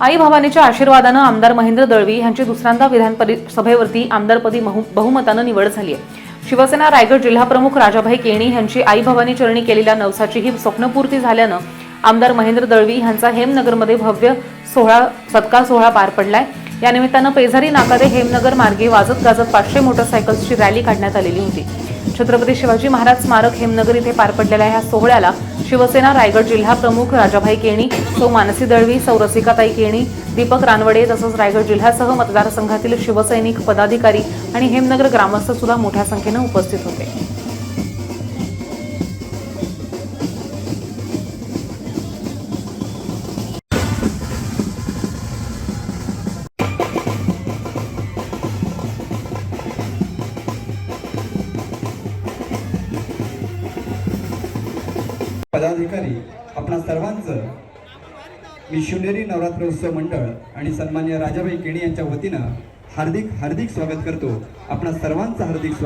आई भवानीच्या आशीर्वादानं आमदार महेंद्र दळवी यांची दुसऱ्यांदा विधान सभेवरती आमदारपदी बहु- बहुमतानं निवड झाली आहे. शिवसेना रायगड जिल्हाप्रमुख राजाभाई केणी यांची आई भवानी चरणी केलेल्या नवसाची ही स्वप्नपूर्ती झाल्यानं आमदार महेंद्र दळवी यांचा हेमनगरमध्ये भव्य सोहळा सत्कार सोहळा पार पडलाय. या निमित्तानं पेझारी नाकारे हेमनगर मार्गे वाजत गाजत पाचशे मोटरसायकल्सची रॅली काढण्यात आलेली होती. छत्रपती शिवाजी महाराज स्मारक हेमनगर इथे पार पडलेल्या ह्या सोहळ्याला शिवसेना रायगड जिल्हा प्रमुख राजाभाई केणी सौ मानसी दळवी सौ रसिकाताई केणी दीपक रानवडे तसंच रायगड जिल्ह्यासह मतदारसंघातील शिवसैनिक पदाधिकारी आणि हेमनगर ग्रामस्थ सुद्धा मोठ्या संख्येनं उपस्थित होते. पदाधिकारी आपणा सर्वांचं मी शिवनेरी नवरात्रोत्सव मंडळ आणि सन्मान्य राजाबाई केणी यांच्या वतीनं हार्दिक हार्दिक स्वागत करतो. आपणा सर्वांचं हार्दिक स्वागत